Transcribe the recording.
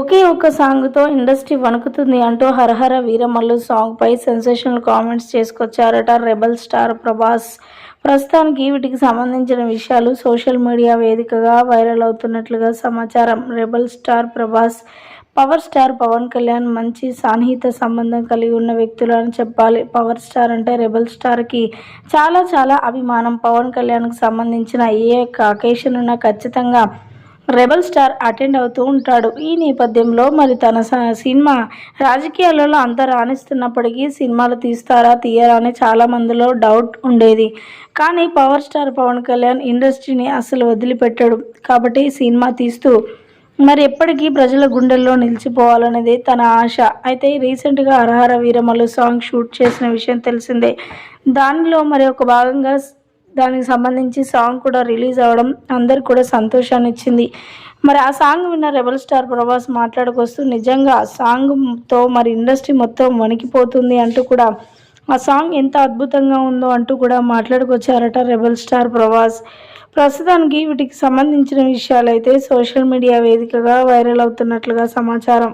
ఒకే ఒక్క సాంగ్తో ఇండస్ట్రీ వణుకుతుంది అంటూ హరహర వీరమల్లు సాంగ్పై సెన్సేషనల్ కామెంట్స్ చేసుకొచ్చారట రెబల్ స్టార్ ప్రభాస్. ప్రస్తుతానికి వీటికి సంబంధించిన విషయాలు సోషల్ మీడియా వేదికగా వైరల్ అవుతున్నట్లుగా సమాచారం. Rebel star Prabhas power star Pawan Kalyan మంచి సాన్నిహిత సంబంధం కలిగి ఉన్న వ్యక్తులు అని చెప్పాలి. పవర్ స్టార్ అంటే రెబల్ స్టార్కి చాలా చాలా అభిమానం. పవన్ కళ్యాణ్కి సంబంధించిన ఏ ఒక్క అకేషన్ ఉన్నా ఖచ్చితంగా రెబల్ స్టార్ అటెండ్ అవుతూ ఉంటాడు. ఈ నేపథ్యంలో మరి తన స- సినిమా రాజకీయాలలో అంత రాణిస్తున్నప్పటికీ సినిమాలు తీస్తారా తీయరా అని చాలా మందిలో డౌట్ ఉండేది. కానీ పవర్ స్టార్ పవన్ కళ్యాణ్ ఇండస్ట్రీని అసలు వదిలిపెట్టాడు. కాబట్టి సినిమా తీస్తూ మరి ఎప్పటికీ ప్రజల గుండెల్లో నిలిచిపోవాలనేది తన ఆశ. అయితే రీసెంట్గా హరహర వీరమలు సాంగ్ షూట్ చేసిన విషయం తెలిసిందే. దానిలో మరి ఒక భాగంగా దానికి సంబంధించి సాంగ్ కూడా రిలీజ్ అవ్వడం అందరికి కూడా సంతోషాన్ని ఇచ్చింది. మరి ఆ సాంగ్ విన్న రెబల్ స్టార్ ప్రభాస్ మాట్లాడుకొస్తూ నిజంగా ఆ సాంగ్తో మరి ఇండస్ట్రీ మొత్తం వణికిపోతుంది అంటూ కూడా ఆ సాంగ్ ఎంత అద్భుతంగా ఉందో అంటూ కూడా మాట్లాడుకొచ్చారట రెబల్ స్టార్ ప్రభాస్. ప్రస్తుతానికి వీటికి సంబంధించిన విషయాలైతే సోషల్ మీడియా వేదికగా వైరల్ అవుతున్నట్లుగా సమాచారం.